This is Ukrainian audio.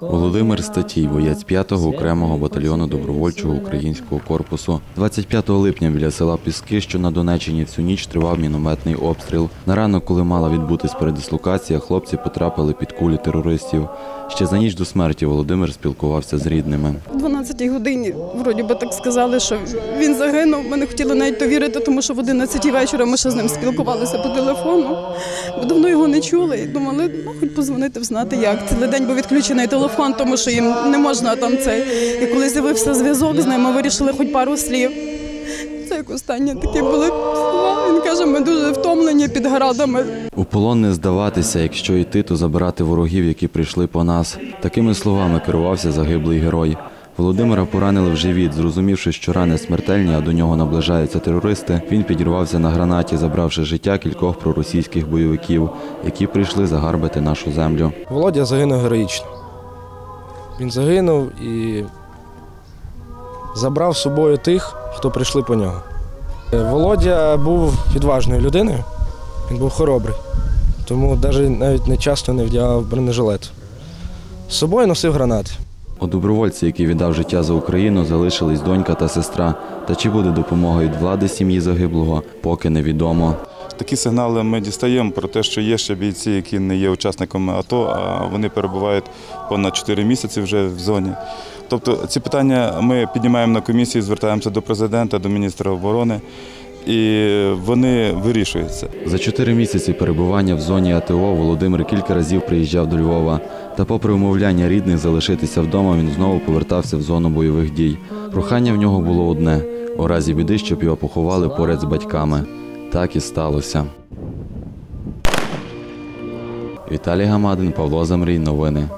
Володимир Статій, боєць 5-го окремого батальйону добровольчого українського корпусу. 25 липня біля села Піски, що на Донеччині всю ніч тривав мінометний обстріл. На ранок, коли мала відбутись передислокація, хлопці потрапили під кулі терористів. Ще за ніч до смерті Володимир спілкувався з рідними. О 12 годині, вроді би так сказали, що він загинув. Ми не хотіли навіть повірити, тому що в 11 вечора ми ще з ним спілкувалися по телефону. Бо давно його не чули і думали, ну хоч позвонити, знати як. Цілий день був відключений телефон, тому що їм не можна там це. І коли з'явився зв'язок з ними, ми вирішили хоч пару слів. Це як останні такі були слова. Він каже, ми дуже втомлені під градами. У полон не здаватися, якщо йти, то забирати ворогів, які прийшли по нас. Такими словами керувався загиблий герой. Володимира поранили в живіт. Зрозумівши, що рани смертельні, а до нього наближаються терористи, він підірвався на гранаті, забравши життя кількох проросійських бойовиків, які прийшли загарбати нашу землю. Володя загинув героїчно. Він загинув і забрав з собою тих, хто прийшли по нього. Е, Володя був відважною людиною, він був хоробрий, тому навіть не часто не вдягав бронежилет. З собою носив гранати. У добровольці, який віддав життя за Україну, залишились донька та сестра. Та чи буде допомога від влади сім'ї загиблого, поки невідомо. Такі сигнали ми дістаємо про те, що є ще бійці, які не є учасниками АТО, а вони перебувають понад 4 місяці вже в зоні. Тобто ці питання ми піднімаємо на комісії, звертаємося до президента, до міністра оборони, і вони вирішуються. За чотири місяці перебування в зоні АТО Володимир кілька разів приїжджав до Львова. Та, попри умовляння рідних залишитися вдома, він знову повертався в зону бойових дій. Прохання в нього було одне: у разі біди, щоб його поховали поряд з батьками. Так і сталося. Віталій Гамадин, Павло Замрій. Новини.